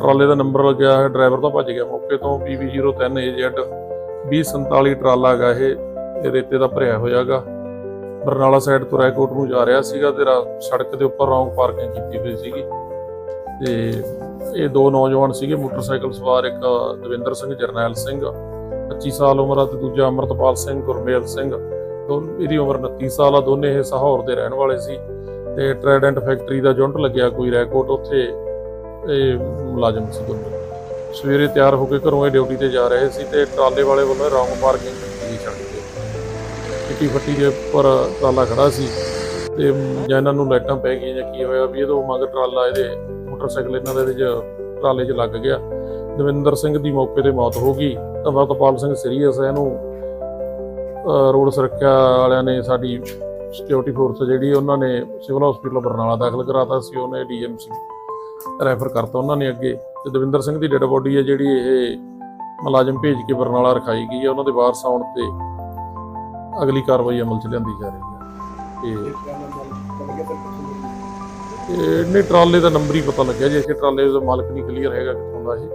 ਟਰਾਲੇ ਦਾ ਨੰਬਰ ਲੱਗਿਆ ਹੈ, ਡਰਾਈਵਰ ਤਾਂ ਭੱਜ ਗਿਆ, ਮੌਕੇ ਤੋਂ PB03 AZ 2047 ਟਰਾਲਾ ਹੈਗਾ ਇਹ ਇਹ ਰੇਤੇ ਦਾ ਭਰਿਆ ਹੋਇਆਗਾ ਬਰਨਾਲਾ ਸਾਈਡ ਤੋਂ ਰਾਏਕੋਟ ਨੂੰ ਜਾ ਰਿਹਾ ਸੀਗਾ ਤੇ ਸੜਕ ਦੇ ਉੱਪਰ ਰੌਂਗ ਪਾਰਕਿੰਗ ਕੀਤੀ ਹੋਈ ਸੀਗੀ। ਤੇ ਇਹ ਦੋ ਨੌਜਵਾਨ ਸੀਗੇ, ਮੋਟਰਸਾਈਕਲ ਸਵਾਰ ਇੱਕ ਦਵਿੰਦਰ ਸਿੰਘ, ਜਰਨੈਲ ਸਿੰਘ 25 ਸਾਲ ਉਮਰ ਆ ਤੇ ਦੂਜਾ ਅਮਰਤਪਾਲ ਸਿੰਘ, ਗੁਰਮੇਲ ਸਿੰਘ। ਦੋ, ਇਹਦੀ ਉਮਰ 29 ਸਾਲ ਆ, ਦੋਨੇ ਇਹ ਸਹੌਰ ਦੇ ਰਹਿਣ ਵਾਲੇ ਸੀ। ਤੇ ਟ੍ਰੈਡੈਂਟ ਫੈਕਟਰੀ ਦਾ ਜੁੰਟ ਲੱਗਿਆ ਕੋਈ ਰੈਕੋਟ ਉੱਥੇ ਇਹ ਮੁਲਾਜ਼ਮ ਸੀ ਦੋਨੇ। ਸਵੇਰੇ ਤਿਆਰ ਹੋ ਕੇ ਘਰੋਂ ਇਹ ਡਿਊਟੀ ਤੇ ਜਾ ਰਹੇ ਸੀ ਤੇ ਟਰਾਲੇ ਵਾਲੇ ਵੱਲੋਂ ਰੌਂਗ ਪਾਰਕਿੰਗ ਕੀਤੀ ਗਈ ਸੜਕ ਕਿੱਟੀ ਫੱਟੀ ਦੇ ਉੱਪਰ ਟਰਾਲਾ ਖੜਾ ਸੀ ਤੇ ਜਾਂ ਇਹਨਾਂ ਨੂੰ ਲਾਈਟਾਂ ਪੈ ਗਈਆਂ ਜਾਂ ਕੀ ਹੋਇਆ ਵੀ ਇਹਦੋਂ ਮਗਰ ਟਰਾਲਾ ਇਹਦੇ ਮੋਟਰਸਾਈਕਲ ਇਹਨਾਂ ਦੇ ਇਹਦੇ 'ਚ ਟਰਾਲੇ 'ਚ ਲੱਗ ਗਿਆ। ਦਵਿੰਦਰ ਸਿੰਘ ਦੀ ਮੌਕੇ ਤੇ ਮੌਤ ਹੋ ਗਈ। ਅਮਰਤਪਾਲ ਸਿੰਘ ਸੀਰੀਅਸ ਹੈ ਇਹਨੂੰ ਰੋਡ ਸੁਰੱਖਿਆ ਵਾਲਿਆਂ ਨੇ ਸਾਡੀ ਸਿਕਿਉਰਿਟੀ ਫੋਰਸ ਜਿਹੜੀ ਉਹਨਾਂ ਨੇ ਸਿਵਲ ਹਸਪੀਟਲ ਬਰਨਾਲਾ ਦਾਖਲ ਕਰਾਤਾ ਸੀ, ਉਹਨੇ ਡੀਐਮਸੀ ਰੈਫਰ ਕਰਤਾ ਉਹਨਾਂ ਨੇ ਅੱਗੇ ਤੇ ਦਵਿੰਦਰ ਸਿੰਘ ਦੀ ਡੈੱਡ ਬੋਡੀ ਹੈ ਜਿਹੜੀ ਇਹ ਮੁਲਾਜ਼ਮ ਭੇਜ ਕੇ ਬਰਨਾਲਾ ਰਖਾਈ ਗਈ ਹੈ, ਉਹਨਾਂ ਦੇ ਵਾਰਸ ਆਉਣ ਤੇ ਅਗਲੀ ਕਾਰਵਾਈ ਅਮਲ 'ਚ ਲਿਆਂਦੀ ਜਾ ਰਹੀ ਹੈ। ਤੇ ਇਹ ਟਰਾਲੇ ਦਾ ਨੰਬਰ ਹੀ ਪਤਾ ਲੱਗਿਆ ਜੇ ਇਹ ਟਰਾਲੇ ਦਾ ਮਾਲਕ ਨਹੀਂ ਕਲੀਅਰ ਹੈਗਾ ਕਿੱਥੋਂ ਦਾ ਇਹ।